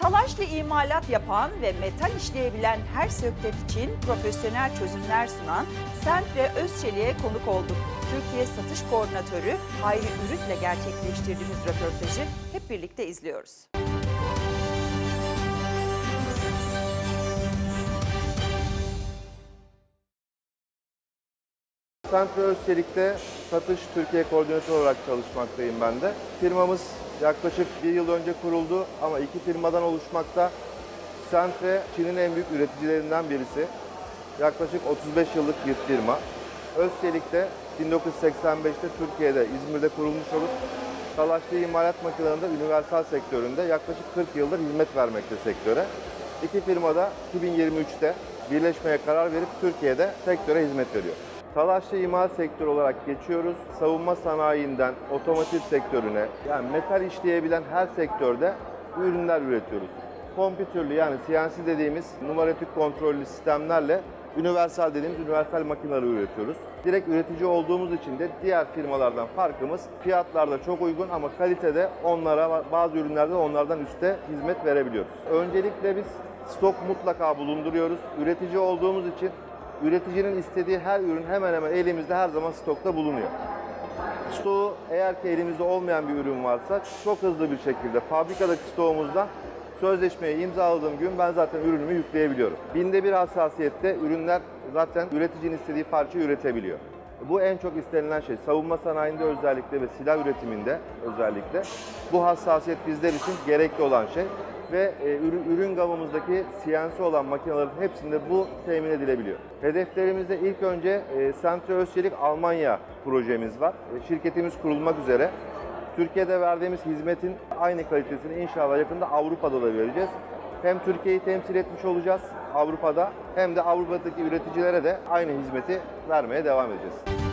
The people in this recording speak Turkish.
Talaşlı imalat yapan ve metal işleyebilen her sektör için profesyonel çözümler sunan Sentre Özçelik'e konuk olduk. Türkiye Satış Koordinatörü Hayri Ürüt'le gerçekleştirdiğimiz röportajı hep birlikte izliyoruz. Sentre Özçelik'te satış Türkiye koordinatörü olarak çalışmaktayım ben de. Firmamız yaklaşık bir yıl önce kuruldu ama iki firmadan oluşmakta. Sentre Çin'in en büyük üreticilerinden birisi. Yaklaşık 35 yıllık bir firma. Özçelik de 1985'te Türkiye'de İzmir'de kurulmuş olup talaşlı imalat makinelerinde universal sektöründe yaklaşık 40 yıldır hizmet vermekte sektöre. İki firma da 2023'te birleşmeye karar verip Türkiye'de sektöre hizmet veriyor. Talaşlı imal sektörü olarak geçiyoruz. Savunma sanayinden otomotiv sektörüne yani metal işleyebilen her sektörde bu ürünler üretiyoruz. Kompütürlü yani CNC dediğimiz numaratik kontrollü sistemlerle universal dediğimiz universal makineleri üretiyoruz. Direkt üretici olduğumuz için de diğer firmalardan farkımız fiyatlarda çok uygun ama kalitede onlara bazı ürünlerde onlardan üste hizmet verebiliyoruz. Öncelikle biz stok mutlaka bulunduruyoruz. Üretici olduğumuz için üreticinin istediği her ürün hemen hemen elimizde her zaman stokta bulunuyor. Stoğu eğer ki elimizde olmayan bir ürün varsa çok hızlı bir şekilde fabrikadaki stoğumuzdan sözleşmeyi imzaladığım gün ben zaten ürünümü yükleyebiliyorum. Binde bir hassasiyette ürünler zaten üreticinin istediği parçayı üretebiliyor. Bu en çok istenilen şey. Savunma sanayinde özellikle ve silah üretiminde özellikle bu hassasiyet bizler için gerekli olan şey ve e, ürün, ürün gamımızdaki CNC olan makinelerin hepsinde bu temin edilebiliyor. Hedeflerimizde ilk önce e, Sentre Özçelik Almanya projemiz var. E, şirketimiz kurulmak üzere. Türkiye'de verdiğimiz hizmetin aynı kalitesini inşallah yakında Avrupa'da da vereceğiz. Hem Türkiye'yi temsil etmiş olacağız Avrupa'da hem de Avrupa'daki üreticilere de aynı hizmeti vermeye devam edeceğiz.